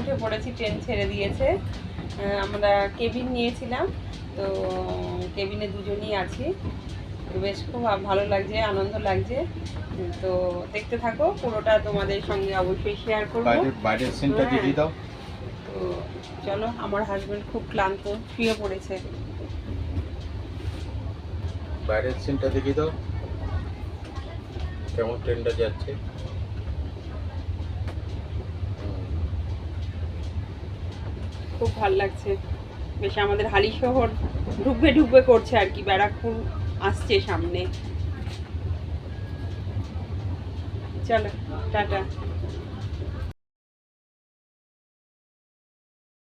উঠে পড়েছি ট্রেন ছেড়ে দিয়েছে। আমরা কেবিন নিয়েছিলাম তো কেবিনে দুজনই আছি। বেশ খুব ভালো লাগছে আনন্দ লাগছে। তো দেখতে থাকো পুরোটা তোমাদের সঙ্গে অবশ্যই শেয়ার করব। হ্যাঁ। তো চলো আমার হাজবেন্ড খুব ক্লান্ত শুয়ে পড়েছে। বাইরের সিনটা দেখিয়ে দাও। কেমন ট্রেনটা যাচ্ছে। খুব ভালো লাগছে। বেশ আমাদের হালি শহর ঢুকবে ঢুকবে করছে আর কি, ব্যারাকপুর আসছে সামনে। চলো, টাটা।